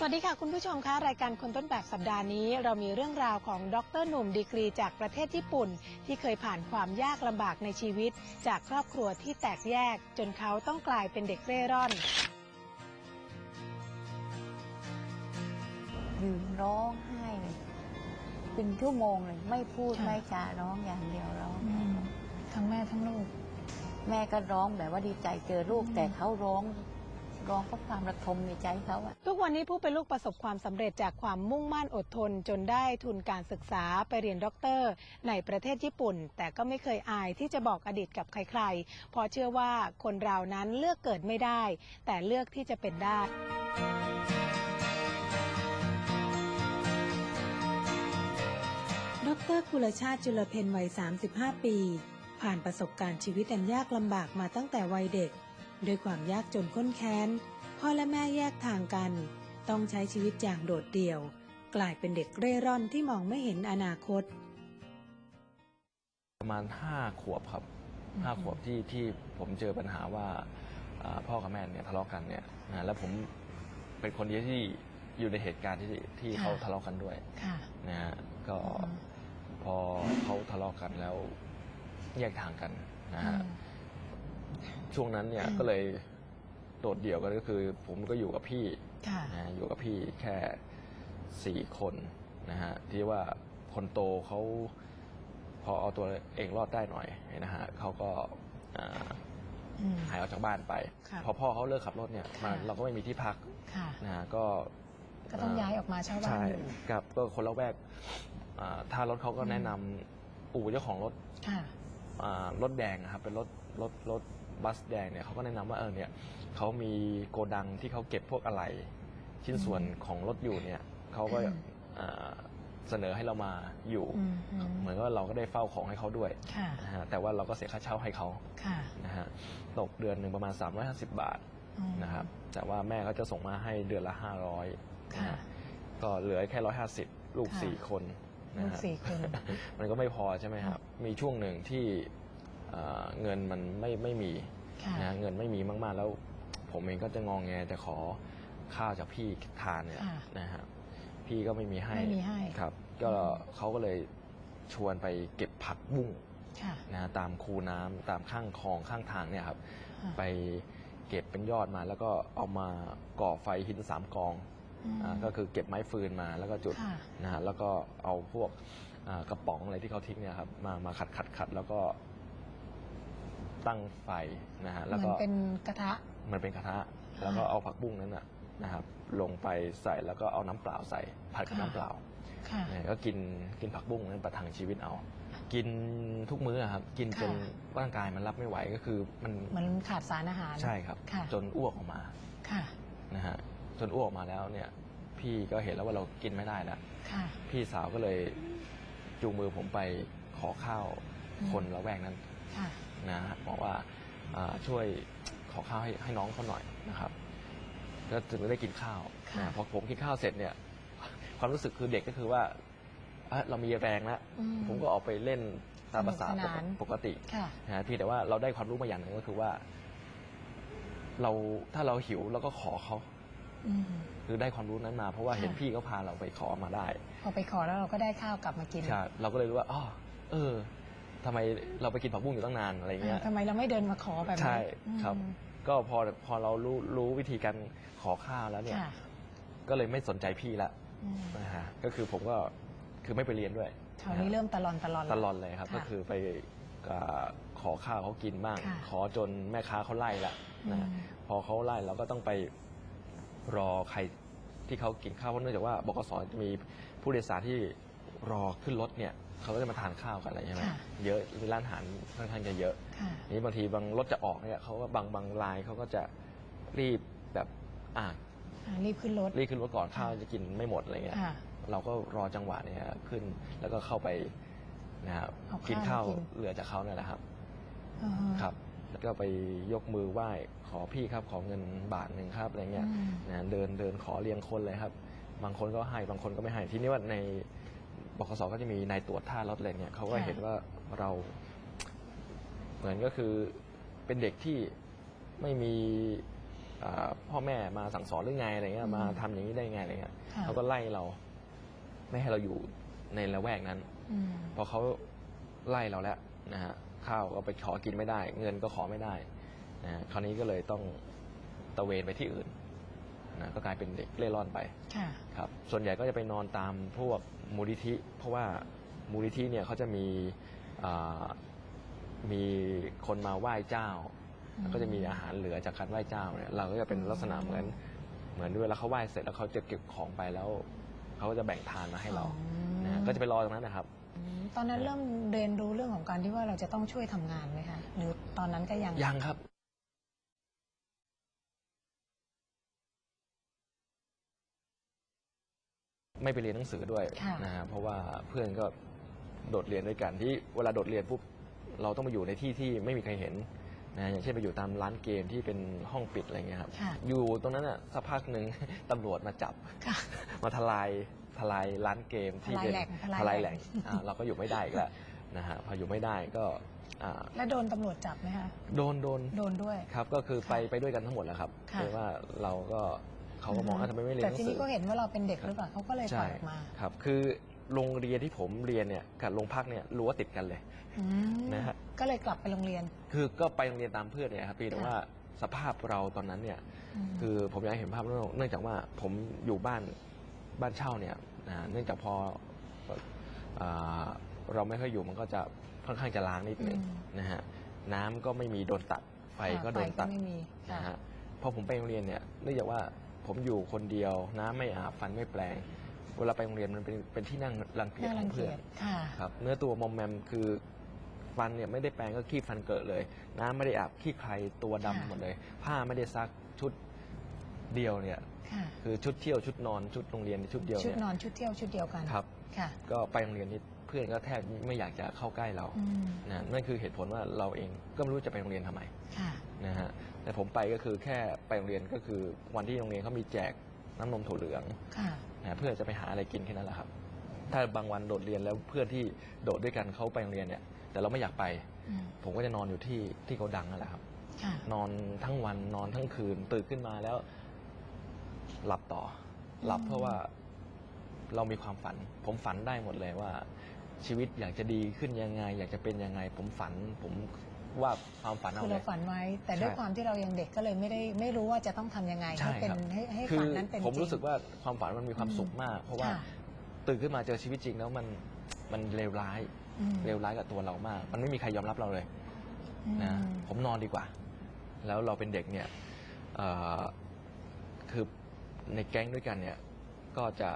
สวัสดีค่ะคุณผู้ชมคะรายการคนต้นแบบสัปดาห์นี้ เรามีเรื่องราวของดรหนุ่มดีกรีจากประเทศญี่ปุ่น ที่เคยผ่านความยากลำบากในชีวิต จากครอบครัวที่แตกแยก จนเขาต้องกลายเป็นเด็กเร่ร่อนยืนร้องไห้เลยเป็นชั่วโมงเลยไม่พูดค่ะไม่จาร้องอย่างเดียวร้องทั้งแม่ทั้งลูก แม่ก็ร้องแบบว่าดีใจเจอลูกอืมแต่เขาร้อง ร้องเพราะความระทมในใจเขาอะทุกวันนี้ผู้เป็นลูกประสบความสำเร็จจากความมุ่งมั่นอดทน จนได้ทุนการศึกษาไปเรียนด็อกเตอร์ ในประเทศญี่ปุ่น แต่ก็ไม่เคยอายที่จะบอกอดีตกับใครๆเพราะเชื่อว่าคนเรานั้นเลือกเกิดไม่ได้ แต่เลือกที่จะเป็นได้ดรกุลชาติจุลเพนวัย 35 ปี ผ่านประสบการณ์ชีวิตอันยากลำบากมาตั้งแต่วัยเด็ก ด้วยความยากจนข้นแค้น พ่อและแม่แยกทางกัน ต้องใช้ชีวิตอย่างโดดเดี่ยว กลายเป็นเด็กเร่ร่อนที่มองไม่เห็นอนาคต ประมาณห้าขวบครับห้าขวบที่ที่ผมเจอปัญหาว่าอ่าพ่อกับแม่เนี่ยทะเลาะกันเนี่ยนะแล้วผมเป็นคนเดียวที่อยู่ในเหตุการณ์ที่ที่ค่ะเขาทะเลาะกันด้วยค่ะนะฮะก็พอเขาทะเลาะกันแล้วแยกทางกันนะฮะ ช่วงนั้นเนี่ยอืมก็เลยโดดเดี่ยวกันก็คือ ผมก็อยู่กับพี่ค่ะนะฮะอยู่กับพี่แค่สี่คนนะฮะที่ว่าคนโตเขาพอเอาตัวเองรอดได้หน่อยนะฮะเขาก็อ่าอืม หายออกจากบ้านไป ครับพอพ่อเขาเลิกขับรถเนี่ยมาค่ะเราก็ไม่มีที่พักค่ะ นะฮะก็ ก็ต้องย้ายออกมาเช่าบ้านใช่อยู่ครับก็คนละแวกอ่าถ้ารถเขาก็แนะนำอู่เจ้าของรถค่ะ อ่ารถแดงนะครับเป็นรถรถรถ บัสแดงเนี่ยเขาก็แนะนำว่าเออเนี่ยเขามีโกดังที่เขาเก็บพวกอะไหล่ชิ้นส่วนของรถอยู่เนี่ยเขาก็อืมอ่าเสนอให้เรามาอยู่ อืมอืม เหมือนว่าเราก็ได้เฝ้าของให้เขาด้วยค่ะ นะฮะแต่ว่าเราก็เสียค่าเช่าให้เขาค่ะนะฮะตกเดือนหนึ่งประมาณ 350 บาทอืมนะครับแต่ว่าแม่เขาจะส่งมาให้เดือนละ 500นะค่ะ ฮะก็เหลือแค่ 150 ลูก ค่ะสี่คนนะลูกฮะ สี่คน มันก็ไม่พอใช่ไหมครับ มีช่วงหนึ่งที่ เอ่อเงินมันไม่ไม่มีค่ะนะเงินไม่มีมาก ๆ แล้วผมเองก็จะงองแงจะขอข้าวจากพี่ทานเนี่ยค่ะนะฮะพี่ก็ไม่มีให้ไม่มีให้ครับ ก็เขาก็เลยชวนไปเก็บผักบุ้งค่ะนะฮะตามคูน้ำตามข้างคลองข้างทางเนี่ยครับค่ะไปเก็บเป็นยอดมา แล้วก็เอามาก่อไฟหินสามกองมอ่าก็คือเก็บไม้ฟืนมาแล้วก็จุดค่ะนะฮะแล้วก็เอาพวกอ่ากระป๋องอะไรที่เขาทิ้งเนี่ยครับมามาขัดขัดขัดแล้วก็ ตั้งไฟนะฮะเหแล้วมือก็นเป็นกระทะมันเป็นกระทะ แล้วก็เอาผักบุ้งนั้นนะนะครับลงไปใส่แล้วก็เอาน้ำเปล่าใส่ผัดกับค่ะ น้ำเปล่าค่ะ เนี่ยก็กินกินผักบุ้งนั้นประทังชีวิตเอา กินทุกมื้ออะครับกินจนค่ะ ร่างกายมันรับไม่ไหวก็คือมันมันขาดสารอาหาร ใช่ครับ ค่ะ จนอ้วกออกมาค่ะ นะฮะจนอ้วกออกมาแล้วเนี่ยพี่ก็เห็นแล้วว่าเรากินไม่ได้แล้ว ค่ะ พี่สาวก็เลยจูงมือผมไปขอข้าวอืม คนละแวกนั้น ค่ะ นะฮะบอกว่าอ่าช่วยขอข้าวให้ให้น้องเขาหน่อยนะครับก็ถึงได้กินข้าวค่ะนะพอผมกินข้าวเสร็จเนี่ย ความรู้สึกคือเด็กก็คือว่าเอ้ยเรามีแรงแล้วอืผมก็ออกไปเล่นตามภาษาสนุกสนานปกติค่ะนะฮะเพี่แต่ว่าเราได้ความรู้มาอย่างหนึ่งก็คือว่า เราถ้าเราหิวเราก็ขอเขาอืมคือได้ความรู้นั้นมา เพราะว่าค่ะเห็นพี่เขาพาเราไปขอมาได้ พอไปขอแล้วเราก็ได้ข้าวกลับมากินใช่เราก็เลยรู้ว่าอ๋อเออ ทำไมเราไปกินผักบุ้งอยู่ตั้งนานอะไรเงี้ย อ่าทำไมเราไม่เดินมาขอแบบนี้ใช่ครับ อืมก็พอพอเรารู้รู้วิธีการขอข้าวแล้วเนี่ย ค่ะก็เลยไม่สนใจพี่ละอืมนะฮะก็คือผมก็คือไม่ไปเรียนด้วยคราวนี้เริ่มตะลอนตะลอน ตลอดเลยครับ ค่ะก็คือไปอ่าขอข้าวเขากินบ้างค่ะ ขอจนแม่ค้าเขาไล่ละอืนะม ฮะพอเขาไล่เราก็ต้องไปรอใครที่เขากินข้าวเพราะเนื่องจากว่าบกสจะมีผู้โดยสารที่ รอขึ้นรถเนี่ยเขาก็จะมาทานข้าวกันอะไรใช่ไหมค่ะเยอะมีร้านอาหารค่อนข้างจะเยอะค่ะนี่บางทีบางรถจะออกเนี่ยเขาก็บางบางรายเขาก็จะรีบแบบอ่าอ่ารีบขึ้นรถ รีบขึ้นรถก่อนข้าวจะกินไม่หมดอะไรเงี้ยค่ะเราก็รอจังหวะเนี่ยขึ้นแล้วก็เข้าไปนะครับเอาข้าวกินข้าวมากิน เหลือจากเขาเนี่ยแหละครับ อ่าฮะ ครับแล้วก็ไปยกมือไหว้ขอพี่ครับขอเงินบาทหนึ่งครับอะไรเงี้ยอืมนะเดินเดินขอเรียงคนเลยครับ บางคนก็ให้บางคนก็ไม่ให้ทีนี้ว่าใน บขสก็จะมีนายตรวจท่ารถอะไรเงี้ยเขาก็ค่ะเห็นว่าเราเหมือนก็คือเป็นเด็กที่ไม่มีอ่าพ่อแม่มาสั่งสอนหรือไงอะไรเงี้ยมาทำอย่างนี้ได้ไงอะไรเงี้ยค่ะเขาก็ไล่เรา ไม่ให้เราอยู่ในละแวกนั้นอืมพอเขาไล่เราแล้วนะฮะข้าวก็ไปขอกินไม่ได้ เงินก็ขอไม่ได้นะฮะคราวนี้ก็เลยต้องตะเวนไปที่อื่นนะก็กลายเป็นเด็กเล่ร่อนไปค่ะครับ ส่วนใหญ่ก็จะไปนอนตามพวก มูลนิธิ เพราะว่ามูลนิธิเนี่ยเขาจะมีอ่ามีคนมาไหว้เจ้าอืมแล้วก็จะมีอาหารเหลือจากการไหว้เจ้าเนี่ยเราก็จะเป็นลักษณะเหมือนเหมือนเวลาเขาไหว้เสร็จแล้วเขาจะเก็บของไปแล้วเขาก็จะแบ่งทานมาให้เราอ๋อนะฮะก็จะไปรอตรงนั้นนะครับอืมตอนนั้นเริ่มเรียนรู้เรื่องของการที่ว่าเราจะต้องช่วยทำงานไหมคะหรือตอนนั้นก็ยังยังครับ ไม่ไปเรียนหนังสือด้วยค่ะ นะฮะเพราะว่าเพื่อนก็โดดเรียนด้วยกันที่เวลาโดดเรียนปุ๊บเราต้องมาอยู่ในที่ที่ไม่มีใครเห็นนะอย่างเช่นไปอยู่ตามร้านเกมที่เป็นห้องปิดอะไรเงี้ยครับค่ะ อยู่ตรงนั้นอะสักพักหนึ่ง ตำรวจมาจับ ค่ะ มาทลายทลายร้านเกมที่เป็นทลายแหล่งททลายลายแหแหล่ล่งง อ่าเราก็อยู่ไม่ได้อีกแล้วนะฮะพออยู่ไม่ได้ก็อ่าแล้วโดนตำรวจจับไหมคะ โดนโดน โดนด้วย ครับก็คือไปค่ะไปด้วยกันทั้งหมดแหล้วครับค่ะคือว่าเราก็ เขาก็มองว่าทำไมไม่เรียนหแต่นังทีสืนี้ก็เห็นว่าเราเป็นเด็กหรือเปล่าเขาก็เลยปล่ใช่อยออกมาครับ คือโรงเรียนที่ผมเรียนเนี่ยกับโรงพักเนี่ยรั้วติดกันเลย อืมนะฮะ ก็เลยกลับไปโรงเรียน คือก็ไปโรงเรียนตามเพื่อนเนี่ยครับพี่แต่ค่ะ ว่าสภาพเราตอนนั้นเนี่ย มคือผมอยากให้เห็นภาพเนื่องเนื่องจากว่าผมอยู่บ้านบ้านเช่าเนี่ยอ่าเนื่องจากพออ่าเราไม่ค่อยอยู่มันก็จะค่อนข้างจะล้างนิดนึงอืมนะฮะน้ำก็ไม่มีโดนตัดไฟก็โดนตัดไฟไม่มีค่ะนะฮะพอผมไปโรงเรียนเนี่ยเนื่องจากว่า ผมอยู่คนเดียว น้ำไม่อาบฟันไม่แปลง เวลาไปโรงเรียนมันเป็นเป็นที่นั่งรังเกียจน่าขรัองงเกีเพื่อยนจค่ะ ครับเนื้อตัวมอมแมมคือฟันเนี่ยไม่ได้แปรงก็ขี้ฟันเกิดเลย น้ำไม่ได้อาบขี้ใครตัวดำค่ะ หมดเลย ผ้าไม่ได้ซักชุดเดียวเนี่ยค่ะ คือชุดเที่ยวชุดนอนชุดโรงเรียนชุดเดียวชุดเนี่ยนอนชุดเที่ยวชุดเดียวกันครับ ค่ะ ก็ไปโรงเรียนนี่ เพื่อนก็แทบไม่อยากจะเข้าใกล้เราอืมนะนั่นคือเหตุผลว่าเราเองก็ไม่รู้จะไปโรงเรียนทำไมค่ะนะฮะแต่ผมไปก็คือแค่ไปโรงเรียนก็คือวันที่โรงเรียนเขามีแจกน้ำนมถั่วเหลืองค่ะนะเพื่อจะไปหาอะไรกินแค่นั้นแหละครับ ถ้าบางวันโดดเรียนแล้วเพื่อนที่โดดด้วยกันเขาไปโรงเรียนเนี่ย แต่เราไม่อยากไปอืมผมก็จะนอนอยู่ที่ที่เขาดังนั่นแหละครับค่ะนอนทั้งวันนอนทั้งคืนตื่นขึ้นมาแล้ว หลับต่อ หลับเพราะว่าเรามีความฝัน ผมฝันได้หมดเลยว่า ชีวิตอยากจะดีขึ้นยังไง อยากจะเป็นยังไง ผมฝัน ผมว่าความฝันเอาคือเลเราย ฝันไว้ แต่ด้วยใช่ ความที่เรายังเด็กก็เลยไม่ได้ไม่รู้ว่าจะต้องทำยังไงใช่ให้เป็นครับให้ให้คืฝันนั้นเป็นผมจริงรู้สึกว่าความฝันมันมีความอืมสุขมาก เพราะว่าค่ะ ตื่นขึ้นมาเจอชีวิตจริงแล้วมันมันเลวร้ายอืมเลวร้ายกับตัวเรามาก มันไม่มีใครยอมรับเราเลย นะอืม ผมนอนดีกว่า แล้วเราเป็นเด็กเนี่ยเอ่อคือในแก๊งด้วยกันเนี่ย ก็จะ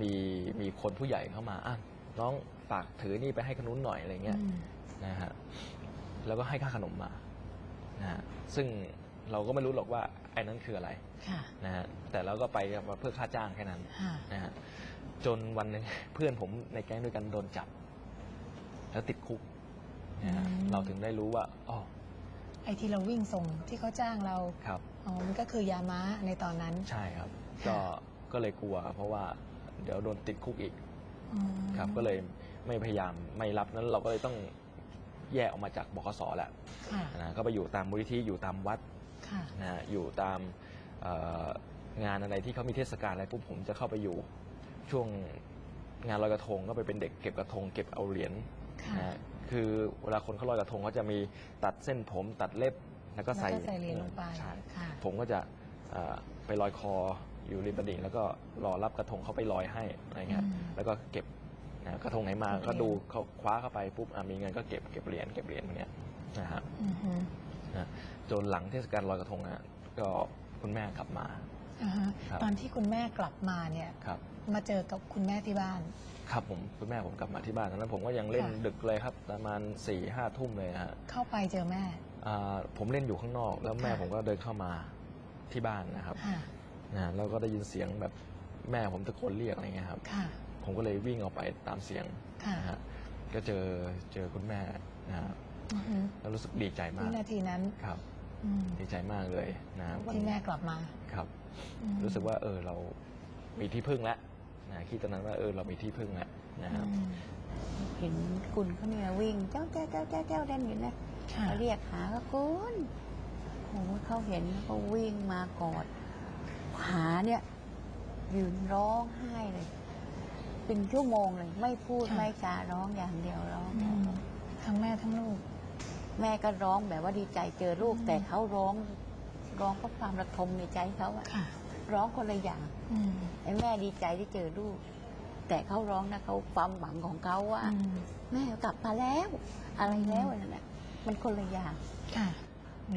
มีมีคนผู้ใหญ่เข้ามาอะ น้องฝากถือนี่ไปให้ขนุนหน่อยอะไรเงี้ยอืมนะฮะแล้วก็ให้ค่าขนมมานะฮะซึ่งเราก็ไม่รู้หรอกว่าไอ้นั้นคืออะไรค่ะนะฮะแต่เราก็ไปมาเพื่อค่าจ้างแค่นั้นค่ะนะฮะจนวันหนึ่งเพื่อนผมในแก๊งด้วยกันโดนจับ แล้วติดคุกนะฮะอืมเราถึงได้รู้ว่าอ๋อไอ้ที่เราวิ่งส่งที่เขาจ้างเราครับอ๋อมันก็คือยาม้าในตอนนั้น ใช่ครับค่ะก็ก็เลยกลัว เพราะว่าเดี๋ยวโดนติดคุกอีกอืม ครับก็เลยไม่พยายามไม่รับนั้นเราก็เลยต้องแยกออกมาจากบกสแหละค่ะนะก็ไปอยู่ตามมูลนิธิอยู่ตามวัดค่ะ นะฮะอยู่ตามเอ่องานอะไรที่เขามีเทศกาลอะไรปุ๊บผมจะเข้าไปอยู่ช่วงงานลอยกระทงก็ไปเป็นเด็กเก็บกระทงเก็บเอาเหรียญค่ะนะฮะคือเวลาคนเขาลอยกระทงเขาจะมีตัดเส้นผมตัดเล็บแล้วก็ใส่แล้วก็ใส่เหรียญลงไปใช่ ค่ะ ผมก็จะเอ่อไปลอยคอ อยู่ริมตลิ่งแล้วก็รอรับกระทงเขาไปลอยให้อะไรเงี้ยอืม แล้วก็เก็บนะกระทงไหนมาเก็บเหรียญก็ดูเขาคว้าเข้าไปปุ๊บอะมีเงินก็เก็บเก็บเหรียญเก็บเหรียญอย่างเงี้ยนะฮะ อือฮึนะจนหลังเทศกาลลอยกระทงอะก็คุณแม่กลับมา อ่าฮะครับ ตอนที่คุณแม่กลับมาเนี่ย ครับมาเจอกับคุณแม่ที่บ้าน ครับผมคุณแม่ผมกลับมาที่บ้านตอนนั้นผมก็ยังเล่นค่ะ ดึกเลยครับประมาณสี่ห้าทุ่มเลยฮะเข้าไปเจอแม่ อ่าผมเล่นอยู่ข้างนอก แล้วแม่ค่ะ ผมก็เดินเข้ามาที่บ้านนะครับ ค่ะ นะแล้วก็ได้ยินเสียงแบบแม่ผมตะโกนเรียกอะไรเงี้ยครับ ค่ะ ผมก็เลยวิ่งออกไปตามเสียงค่ะ นะฮะก็เจอเจอคุณแม่นะฮะอือฮึแล้วรู้สึกดีใจมาวิกนาทีนั้นครับอืมดีใจมากเลยนะวันที่แม่กลับมาครับ อืมรู้สึกว่าเออเรามีที่พึ่งแล้วนะคิดตอนนั้นว่าเออเรามีที่พึ่งแล้วนะครับ อืมเห็นคุณเขาเนี่ยวิ่งเจ้าแจ้วเจ้าแจ้วเจ้าเล่นอยู่นะค่ะ เขาเรียกหาก็คุณคอ้โหเขาเห็นเขาวิ่งมากอด ขาเนี่ยยืนร้องไห้เลย เป็นชั่วโมงเลย ไม่พูดค่ะ ไม่จาร้องอย่างเดียวร้องอืมทั้งแม่ทั้งลูก แม่ก็ร้องแบบว่าดีใจเจอลูก อืม แต่เขาร้องร้องเพราะความระทมในใจเขาอะค่ะ ร้องคนละอย่างอืมไอ้แม่ดีใจที่เจอลูก แต่เขาร้องนะเขาความหวังของเขาว่า อืมแม่กลับมาแล้ว อะไรแล้วนั่นแหละมันคนละอย่าง ค่ะ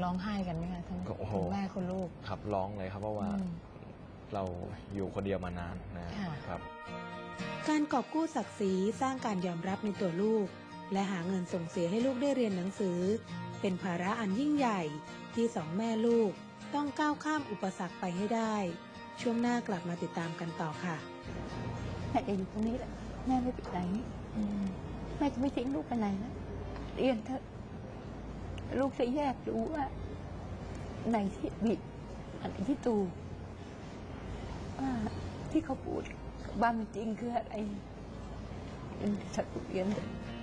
ร้องไห้กันไหมคะทั้งก็โอ้โห คุณแม่คุณลูก ครับร้องเลยครับเพราะว่าอืม เราอยู่คนเดียวมานานนะค่ะครับ การกอบกู้ศักดิ์ศรีสร้างการยอมรับในตัวลูก และหาเงินส่งเสียให้ลูกได้เรียนหนังสือ เป็นภาระอันยิ่งใหญ่ที่สองแม่ลูกต้องก้าวข้ามอุปสรรคไปให้ได้ ช่วงหน้ากลับมาติดตามกันต่อค่ะแม่จะอยู่ตรงนี้แหละแม่ไม่ไปไหนอืมแม่จะไม่ทิ้งลูกไปไหนนะเรียนเถอะลูกจะแยกรู้ว่าไหนที่บิดอันไหนที่ตู ว่าที่เขาพูดความจริงคืออะไรเป็นสักเรียนเถอะกิน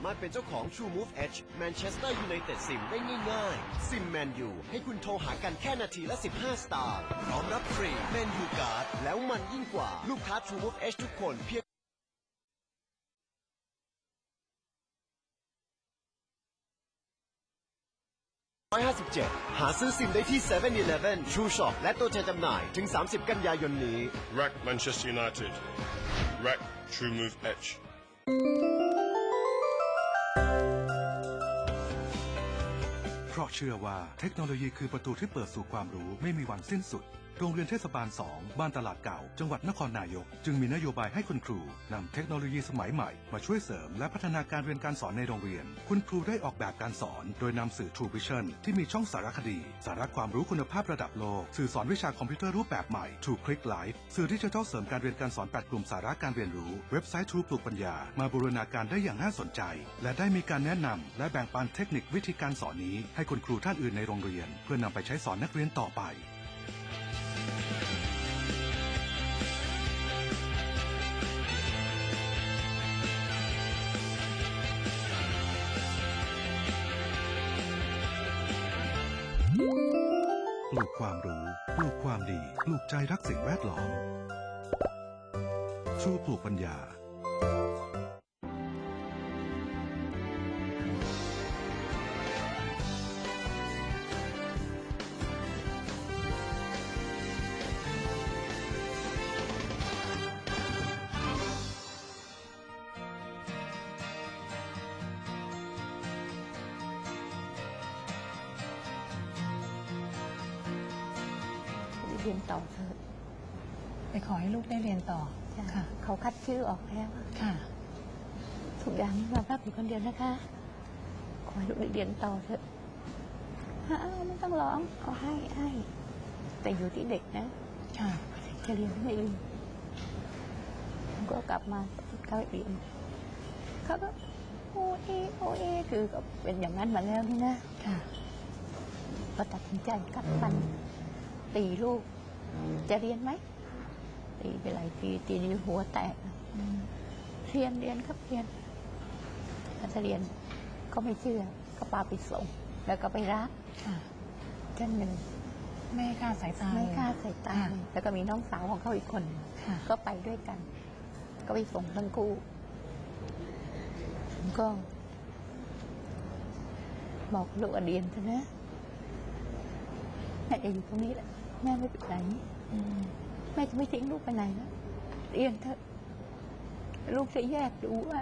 ามารถเป็นเจ้าของ True Move Edge Manchester United Sim ได้ง่ายๆซิมแมนยูให้คุณโทรหากันแค่นาทีละ 15 สตางค์พร้อมรับฟรีแมนยูการ์ดแล้วมันยิ่งกว่าลูกค้า True Move Edge ทุกคนเพียง157 หาซื้อซิมได้ที่ 7-Eleven True Shop และตัวแทนจำหน่ายถึง 30 กันยายนนี้ Rack Manchester United. Rack True Move Etch. ราะเชื่อว่าเทคโนโลยีคือประตูที่เปิดสู่ความรู้ไม่มีวันสิ้นสุด โรงเรียนเทศบาล 2 บ้านตลาดเก่า จังหวัดนครนายก จึงมีนโยบายให้คุณครูนำเทคโนโลยีสมัยใหม่ มาช่วยเสริมและพัฒนาการเรียนการสอนในโรงเรียน คุณครูได้ออกแบบการสอน โดยนำสื่อ True Vision ที่มีช่องสารคดี สาระความรู้คุณภาพระดับโลก สื่อสอนวิชาคอมพิวเตอร์รูปแบบใหม่ True Click Live สื่อดิจิทัลเสริมการเรียนการสอน 8 กลุ่มสาระการเรียนรู้ เว็บไซต์ True ปลูกปัญญา มาบูรณาการได้อย่างน่าสนใจ และได้มีการแนะนำและแบ่งปันเทคนิควิธีการสอนนี้ ให้คุณครูท่านอื่นในโรงเรียน เพื่อนำไปใช้สอนนักเรียนต่อไป ความรู้ ปลูกความดี ปลูกใจรักสิ่งแวดล้อม ชูปลูกปัญญา เรียนต่อเถอะไปขอให้ลูกได้เรียนต่อค่ะ เขาคัดชื่อออกแล้วค่ะ ทุกอย่างยอมรับอยู่คนเดียวนะคะ ขอให้ลูกได้เรียนต่อเถอะฮะไม่ต้องร้องเขาให้ให้แต่อยู่ที่เด็กนะ ค่ะ จะเรียนไม่เรียนผมก็กลับมาเขาให้เรียนเขาก็โอเอโอเอคือก็เป็นอย่างนั้นมาแล้วนี่นะค่ะ ก็ตัดสินใจกัดฟัน ตีลูก จะเรียนไหมตีไปหลายทีตีนิ้วหัวแตกเรียนเรียนครับเรียนถ้าจะเรียนก็ไม่เชื่อก็พาไปส่ง แล้วก็ไปรับค่ะจนหนึ่งแม่ค่าสายตาไม่เลยกล้าใส่ตาค่ะเลยแล้วก็มีน้องสาวของเขาอีกคนหนึ่งค่ะก็ไปด้วยกัน ก็ไปส่งทั้งคู่ผมก็บอกลูกอเดียนเถอะนะแม่จะอยู่ตรงนี้แหละ แม่ไม่ไปไหนอืมแม่จะไม่ทิ้งลูกไปไหนนะเรียนเถอะ ลูกจะแยกรู้ว่า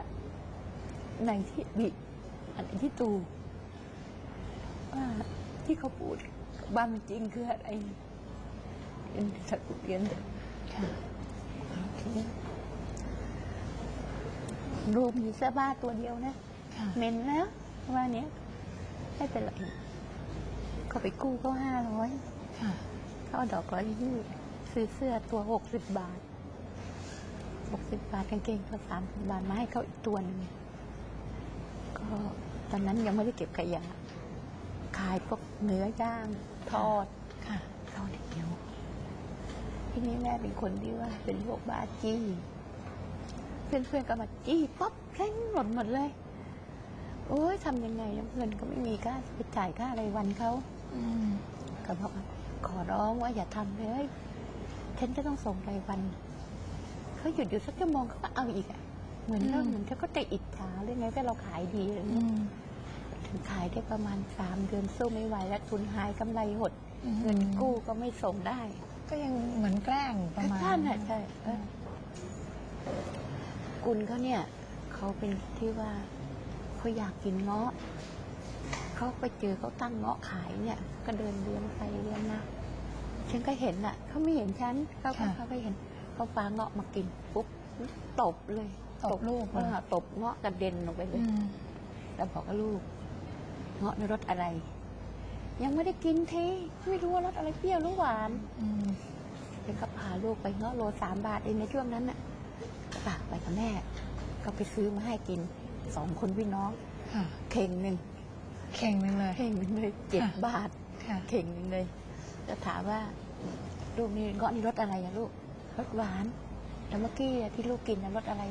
ไหนที่บิดอันไหนที่ตูว่าที่เขาพูดกับบ้านจริงคืออะไรเรียนสักเรียนค่ะโอเครูมมีเสื้อผ้าตัวเดียวนะค่ะเหม็นแล้วว่าเนี้ยไม่เป็นไรเขาไปกู้เขาห้าร้อย ค่ะเขาเอาดอกร้อยยี่ซื้อเสื้อตัวหกสิบบาทหกสิบบาทกางเกงเขาสามสิบบาทมาให้เขาอีกตัวหนึ่งก็ตอนนั้นยังไม่ได้เก็บขยะ ขายพวกเนื้อย่างทอดค่ะทอดเดียวทีนี้แม่เป็นคนที่ว่าเป็นโรคบ้าจี้เพื่อนๆก็มาจี้ป๊อปแพร่งหล่นหมดเลยโอ้ยทำยังไงนะเงินก็ไม่มีค่าไปจ่ายค่าอะไรวันเขาอืมก็บอกว่า ขอร้องว่าอย่าทำเลยฉันจะต้องส่งรายวัน เขาหยุดอยู่สักชั่วโมงเขาก็เอาอีกอะเหมือนเราเหมือนเขาก็จะอิจฉาเรื่องไงก็เราขายดีอะไรอืเงี้ยมถึงขายได้ประมาณสามเดือนสู้ไม่ไหวแล้วทุนหายกำไรหดอืมเงินกู้ก็ไม่ส่งได้ ก็ยังเหมือนแกล้งประมาณท่านน่ะใช่เออกุลเขาเนี่ยเขาเป็นที่ว่าเขาอยากกินเงาะ เขาไปเจอเขาตั้งเงาะขายเนี่ย ก็เดินเลี้ยงไปเลี้ยงมาฉันก็เห็นน่ะเขาไม่เห็นฉันเขาก็เขาไปเห็นเขาฟ้าเงาะมากินปุ๊บตบเลยตบลูกเออตบเงาะกระเด็นลงไปเลอืยมแล้วบอกกับลูก เงาะในรสอะไร ยังไม่ได้กินเทไม่รู้ว่ารสอะไรเปรี้ยวหรือหวานอืมเดี๋ยวก็พาลูกไปเงาะโลสามบาทเองในช่วงนั้นน่ะก็ฝากไปกับแม่ ก็ไปซื้อมาให้กินสองคนพี่น้องค่ะเข่งหนึ่ง เข่งหนึ่งเลยเข่งหนึ่งเลยเจ็ดค่ะบาทค่ะเข่งหนึ่งเลยจะถามว่าลูกนี่เงาะนี่รสอะไรอะลูกรสหวานแล้วเมื่อกี้อะที่ลูกกินนะรสอะไร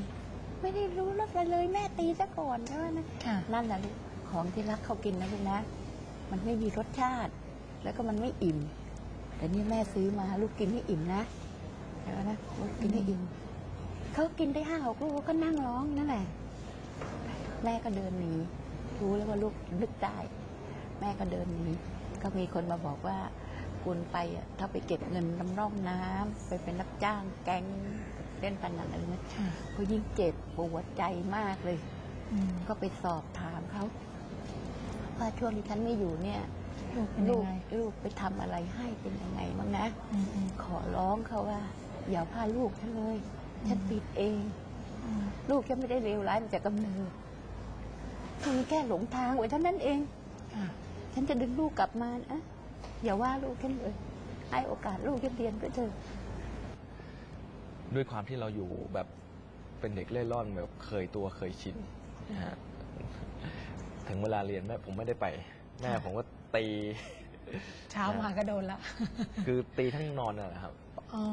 ไม่ได้รู้รสอะไรเลยแม่ตีซะก่อนใช่ไหมนะค่ะนั่นแหละลูกของที่รักเขากินนะลูกนะ มันไม่มีรสชาติ แล้วก็มันไม่อิ่ม แต่นี่แม่ซื้อมาลูกกินให้อิ่มนะเห็นไหมนะลูกกินให้อิ่มเขากินได้ห้าหกลูกก็นั่งร้องนั่นแหละแม่ก็เดินหนี รู้แล้วว่าลูกนึกได้ แม่ก็เดินหนีก็มีคนมาบอกว่าคุณไปอะถ้าไปเก็บเงินลำร่องน้ำไปเป็นรับจ้างแก๊งเล่นพนันอะไรนะค่ะเขายิ่งเจ็บปวดใจมากเลยอืมก็ไปสอบถามเขาว่าช่วงที่ฉันไม่อยู่เนี่ยลูกเป็นยัลูงกไงลูกไปทำอะไรให้เป็นยังไงบ้างนะอืมอืมขอร้องเขาว่า อย่าพาลูกฉันเลย ฉันอืมผิดเองอืมลูกฉันไม่ได้เลวร้ายมาจากกำเนิด คือแค่หลงทางไว้เท่านั้นเองค่ะฉันจะดึงลูกกลับมานะอย่าว่าลูกฉันเลย ให้โอกาสลูกฉันเรียนก็เถอะด้วยความที่เราอยู่แบบเป็นเด็กเล่ร่อนแบบเคยตัวเคยชินนะฮะถึงเวลาเรียนแม่ผมไม่ได้ไป แม่ค่ะผมก็ตี เช้ามาก็โดนละ คือตีทั้งนอนนั่นแหละครับอ๋อ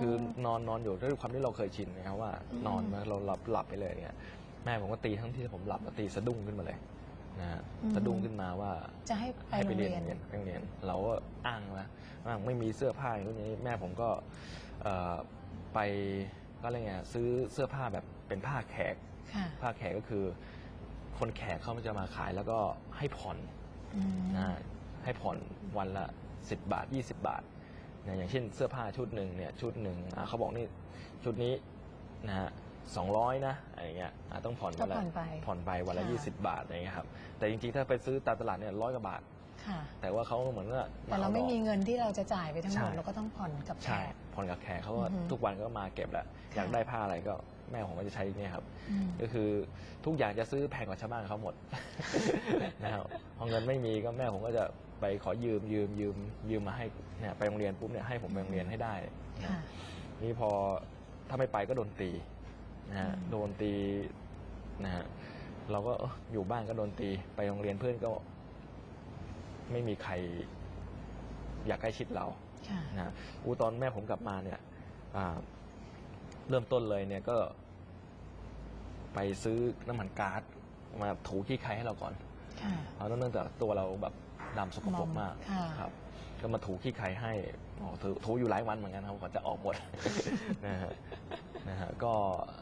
คือนอนนอนอยู่ด้วยความที่เราเคยชินนะครับว่าอืมนอนมาเราหลับหลับไปเลยเนี่ย แม่ผมก็ตีทั้งที่ผมหลับแล้วตีสะดุ้งขึ้นมาเลยนะฮะสะดุ้งขึ้นมาว่าจะให้ไปให้โรไปงเรียนเรียน เรียนไปโรงเรียน เราก็อ้างนะว่าไม่มีเสื้อผ้าอย่างนี้แม่ผมก็เอ่อไปก็อะไรเงี้ยซื้อเสื้อผ้าแบบเป็นผ้าแขก ค่ะผ้าแขกก็คือ คนแขกเขาจะมาขายแล้วก็ให้ผ่อน อืมนะให้ผ่อนวันละ 10 บาท 20 บาทนะอย่างเช่นเสื้อผ้าชุดหนึ่งเนี่ยชุดหนึ่งอะเขาบอกนี่ชุดนี้นะฮะ สองร้อยนะอะไรเงี้ยอะต้องผ่อนวันละก็ผ่อนไปผ่อนไปวันละ ค่ะยี่สิบบาทอะไรเงี้ยครับแต่จริงๆถ้าไปซื้อตามตลาดเนี่ยร้อยกว่าบาท ค่ะ แต่ว่าเขาเหมือนว่าแต่เราไม่อดอกมีเงินที่เราจะจ่ายไปทั้งหมดใช่เราก็ต้องผ่อนกับแขใช่ก ผ่อนกับแขกเขาก็อือฮึทุกวันก็มาเก็บแหละอยากได้ผ้าอะไรก็แม่ผมก็จะใช้เนี่ยครับ อืม ก็คือทุกอย่างจะซื้อแพงกว่าชาวบ้านเขาหมด นะครับพอเงินไม่มีก็แม่ผมก็จะไปขอยืมยืมยืมยืมมาให้เนี่ยไปโรงเรียนปุ๊บเนี่ยให้ผมไปโรงเรียนให้ได้นะค่ะ นี่พอถ้าไม่ไปก็โดนตี นะฮะอืมโดนตีนะฮะเราก็เอ้ออยู่บ้านก็โดนตีไปโรงเรียนเพื่อนก็ ไม่มีใคร อยากใกล้ชิดเราค่ะนะฮะอูตอนแม่ผมกลับมาเนี่ย อ่า เริ่มต้นเลยเนี่ยก็ ไปซื้อน้ำมันก๊าซมาถูขี้ใครให้เราก่อน ค่ะเพราะเนื่องจากตัวเราแบบดำสกปรกมากค่ะ ครับ ก็มาถูขี้ใครให้อ๋อถูถูอยู่หลายวันเหมือนกันครับก่อนจะออกหมด นะฮะนะฮะก็เอ่อ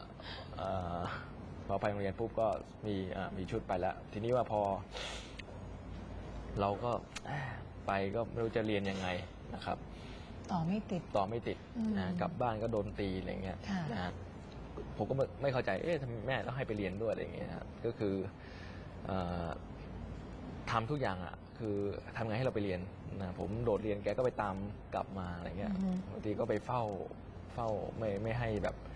พอไปโรงเรียนปุ๊บก็มีอ่ามีชุดไปแล้ว ทีนี้ว่าพอ เราก็เอ้อไปก็ไม่รู้จะเรียนยังไงนะครับ ต่อไม่ติดต่อไม่ติดอืมนะกลับบ้านก็โดนตีอะไรเงี้ยค่ะนะฮะผมก็ไม่ไม่เข้าใจ เอ๊ะทำไมแม่ต้องให้ไปเรียนด้วยอะไรเงี้ยครับก็คือเออทำทุกอย่างอะคคือทำไงให้เราไปเรียนนะผมโดดเรียนแกก็ไปตามกลับมาอะไรเงี้ยอือฮึบางทีก็ไปเฝ้าเฝ้าไม่ไม่ให้แบบเ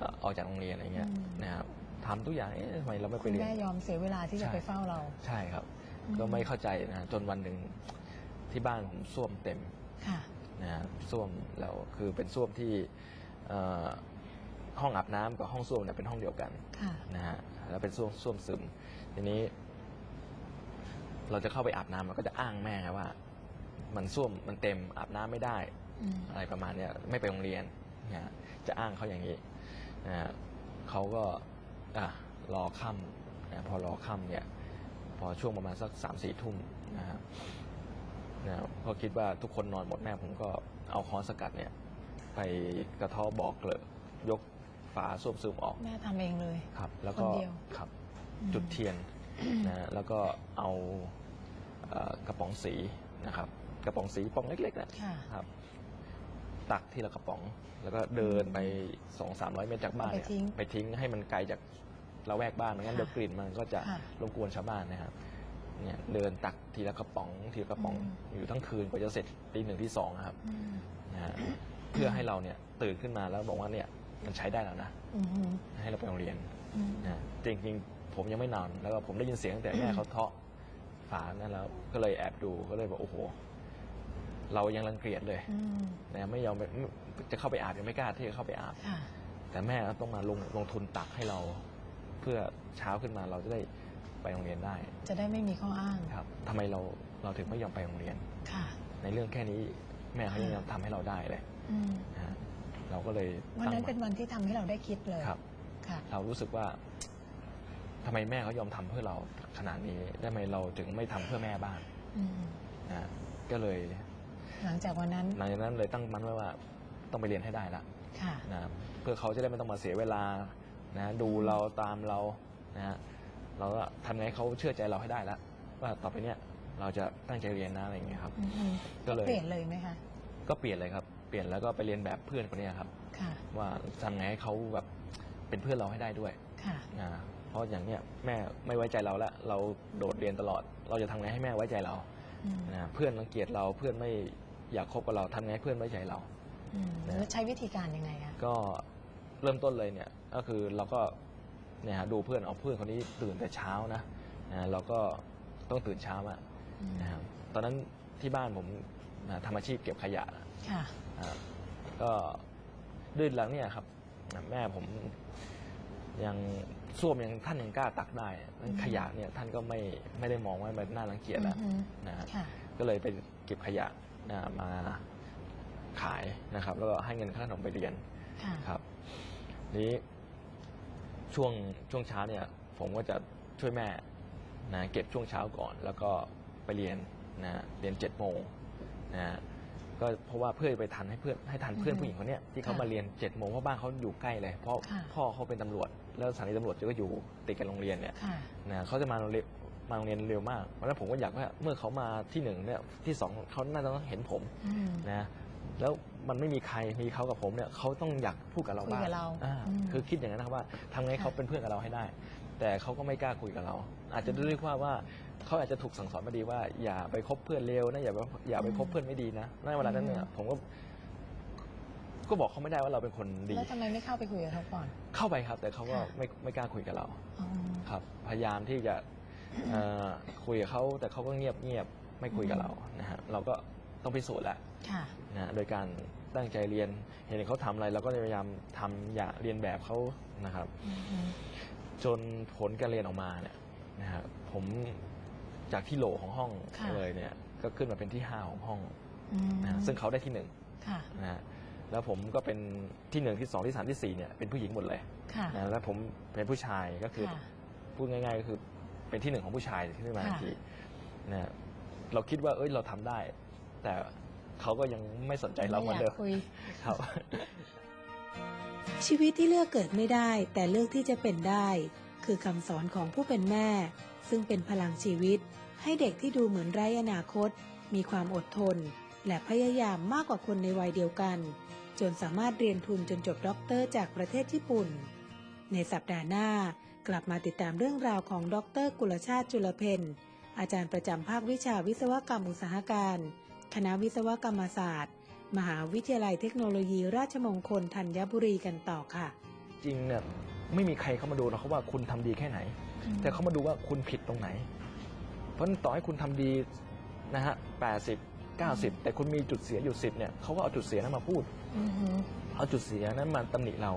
อ่อออกจากโรงเรียนอะไรเงี้ยอืมนะครับทำทุกอย่างเอ๊ะทำไมเราไม่ไปคุณเรียน แม่ยอมเสียเวลาที่จะใช่ ไปเฝ้าเรา ใช่ครับ อืม ก็ไม่เข้าใจนะจนวันหนึ่งที่บ้านผมส้วมเต็มค่ะ นะฮะส้วมแล้วคือเป็นส้วมที่เอ่อห้องอาบน้ำกับห้องส้วมเนี่ยเป็นห้องเดียวกันค่ะ นะฮะแล้วเป็นส้วมส้วมซึม ทีนี้ เราจะเข้าไปอาบน้ำเราก็จะอ้างแม่ว่า มันส้วมมันเต็มอาบน้ำไม่ได้ อืมอะไรประมาณเนี้ยไม่ไปโรงเรียนนะฮะจะอ้างเขาอย่างนี้ นะฮะเขาก็อะรอค่ำนะพอรอค่ำเนี่ย พอช่วงประมาณสักสามสี่ทุ่มนะฮะนะพอคิดว่าทุกคนนอนหมดแม่ผมก็เอาค้อนสกัดเนี่ย ไปกระเทาะบอกเกลอะยกฝาส้วมซึมออกแม่ทำเองเลย ครับ แล้วก็คนเดียว ครับอืมจุดเทียนนะฮะแล้วก็เอาเอ่อกระป๋องสีนะครับ กระป๋องสีป๋องเล็กๆนะค่ะ ครับ ตักทีละกระป๋อง แล้วก็เดินไปสองสามร้อยเมตรจากบ้านเนี่ยเอาไปทิ้งไปทิ้งให้มันไกลจากละแวกบ้านไม่งั้นค่ะเดี๋ยวกลิ่นมันก็จะค่ะรบกวนชาวบ้านนะครับเนี่ยเดินตักทีละกระป๋องทีละกระป๋องอืม อยู่ทั้งคืนกว่าจะเสร็จตีหนึ่งที่สองนะครับอืมนะฮะเพื่อให้เราเนี่ยตื่นขึ้นมาแล้วบอกว่าเนี่ยมันใช้ได้แล้วนะ อืมอืมให้เราไปโรงเรียนอืม นะจริงๆผมยังไม่นอนแล้วก็ผมได้ยินเสียงตั้งแต่แม่เขาเทาะฝานั่นแล้วก็เลยแอบดูก็เลยบอกโอ้โห เรายังรังเกียจเลยอืมนะไม่ยอมไปไม่จะเข้าไปอาบยังไม่กล้าที่จะเข้าไปอาบ ค่ะ แต่แม่ก็ต้องมาลงลงทุนตักให้เรา เพื่อเช้าขึ้นมาเราจะได้ไปโรงเรียนได้จะได้ไม่มีข้ออ้าง ครับทำไมเราเราถึงไม่ยอมไปโรงเรียน ค่ะ ในเรื่องแค่นี้แม่เขายังทำให้เราได้เลยอืมนะฮะเราก็เลยวันนั้นตั้งเป็นวันที่ทำให้เราได้คิดเลยครับ ค่ะ เรารู้สึกว่าทำไมแม่เขายอมทำเพื่อเราขนาดนี้ทำไมเราถึงไม่ทำเพื่อแม่บ้างอืม นะก็เลย หลังจากวันนั้น หลังจากนั้นเลยตั้งมันไว้ว่าต้องไปเรียนให้ได้ละค่ะ นะเพื่อเขาจะได้ไม่ต้องมาเสียเวลานะดูเราตามเรานะฮะเราก็ทำไงให้เขาเชื่อใจเราให้ได้ละว่าต่อไปเนี้ยเราจะตั้งใจเรียนนะอะไรอย่างเงี้ยครับอืมอืมก็เลย เปลี่ยนเลยไหมคะ ก็เปลี่ยนเลยครับ เปลี่ยนแล้วก็ไปเรียนแบบเพื่อนคนเนี้ยครับ ค่ะ ว่าทำไงให้เขาแบบเป็นเพื่อนเราให้ได้ด้วยค่ะ นะเพราะอย่างเนี้ยแม่ไม่ไว้ใจเราแล้วเราโดดเรียนตลอด เราจะทำไงให้แม่ไว้ใจเราอืมนะเพื่อนรังเกียจเราเพื่อนไม่ อยากคบกับเราทำไงให้เพื่อนไว้ใจเรา อืมนะ แล้วใช้วิธีการยังไงคะก็เริ่มต้นเลยเนี่ยก็คือเราก็เนี่ยฮะดูเพื่อนเอาเพื่อนคนนี้ตื่นแต่เช้านะนะเราก็ต้องตื่นเช้าอะอืมนะครับตอนนั้นที่บ้านผมนะทำอาชีพเก็บขยะ ค่ะ อ่าก็ด้วยหลังเนี่ยครับแม่ผมยังส้วมยังท่านยังกล้าตักได้นั้นอืม ขยะเนี่ยท่านก็ไม่ไม่ได้มองว่ามันน่ารังเกียจแล้วอืมนะฮะค่ะ ก็เลยไปเก็บขยะ นะมาขายนะครับ แล้วก็ให้เงินค่าขนมไปเรียนค่ะครับนี้ช่วงช่วงเช้าเนี่ย ผมก็จะช่วยแม่นะเก็บช่วงเช้าก่อน แล้วก็ไปเรียนนะเรียนเจ็ดโมงนะก็เพราะว่าเพื่อไปทันให้เพื่อนให้ทันเพื่อนอือฮึผู้หญิงคนเนี้ยที่เขาค่ะมาเรียนเจ็ดโมงเพราะบ้านเขาอยู่ใกล้เลย เพราะค่ะพ่อเขาเป็นตำรวจ แล้วสถานีตำรวจก็อยู่ติดกับโรงเรียนเนี่ยค่ะนะเขาจะมาโรงเรียน มาโรงเรียนเร็วมากเพราะฉะนั้นผมก็อยากว่าเมื่อเขามาที่หนึ่งเนี่ยที่สองเขาน่าจะต้องเห็นผมอืมนะแล้วมันไม่มีใครมีเขากับผมเนี่ยเขาต้องอยากพูดกับเราคุยบ้างกับเราอ่าอืมคือคิดอย่างนั้นนะครับว่าทำไงให้เขาค่ะเป็นเพื่อนกับเราให้ได้ แต่เขาก็ไม่กล้าคุยกับเรา อาจจะด้วยว่าว่าเขาอาจจะถูกสั่งสอนมาดีว่า อย่าไปคบเพื่อนเลวนะอย่าไปอย่าไปคบเพื่อนไม่ดีนะในเวลานั้นเนี่ยผมก็ก็บอกเขาไม่ได้ว่าเราเป็นคนดีแล้วทำไมไม่เข้าไปคุยกับเขาก่อน เข้าไปครับ แต่เขาก็ค่ะไม่ไม่กล้าคุยกับเราอ๋อครับ พยายามที่จะ เอ่อคุยกับเขาแต่เขาก็เงียบเงียบไม่คุยกับเรานะฮะเราก็ต้องพิสูจน์แหละค่ะ นะฮะโดยการตั้งใจเรียนเห็นเขาทำอะไรเราก็พยายามทำอย่าเรียนแบบเขานะครับอืมอืมจนผลการเรียนออกมาเนี่ยนะฮะผมจากที่โหลของห้องค่ะ เลยเนี่ยก็ขึ้นมาเป็นที่ห้าของห้องอืมนะฮะซึ่งเขาได้ที่หนึ่งค่ะนะฮะแล้วผมก็เป็นที่หนึ่งที่สองที่สามที่สี่เนี่ยเป็นผู้หญิงหมดเลยค่ะ นะแล้วผมเป็นผู้ชายก็คือค่ะ พูดง่าย ๆ ก็คือ เป็นที่หนึ่งของผู้ชายที่ขึ้นมาค่ะทันทีนะฮะเราคิดว่าเอ้ยเราทำได้ แต่เขาก็ยังไม่สนใจเราเหมือนเดิมไยากคุยครับชีวิตที่เลือกเกิดไม่ได้ แต่เลือกที่จะเป็นได้ คือคำสอนของผู้เป็นแม่ ซึ่งเป็นพลังชีวิต ให้เด็กที่ดูเหมือนไร้อนาคต มีความอดทน และพยายามมากกว่าคนในวัยเดียวกัน จนสามารถเรียนทุนจนจบด็อกเตอร์จากประเทศญี่ปุ่น ในสัปดาห์หน้า กลับมาติดตามเรื่องราวของดร กุลชาติจุลเพนอาจารย์ประจำภาควิชาวิศวกรรมอุตสาหการ คณะวิศวกรรมศาสตร์ มหาวิทยาลัยเทคโนโลยีราชมงคลธัญบุรีกันต่อค่ะ จริงเนี่ยไม่มีใครเข้ามาดูหรอกเขาว่าคุณทำดีแค่ไหน แต่เขามาดูว่าคุณผิดตรงไหน เพราะฉะนั้นต่อให้คุณทำดีนะฮะแปดสิบเก้าสิบแต่คุณมีจุดเสียอยู่สิบเนี่ยเขาก็เอาจุดเสียนั้นมาพูดอือฮึเอาจุดเสียนั้นมาตำหนิเรา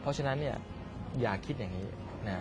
เพราะฉะนั้นเนี่ยอย่าคิดอย่างนี้ นะ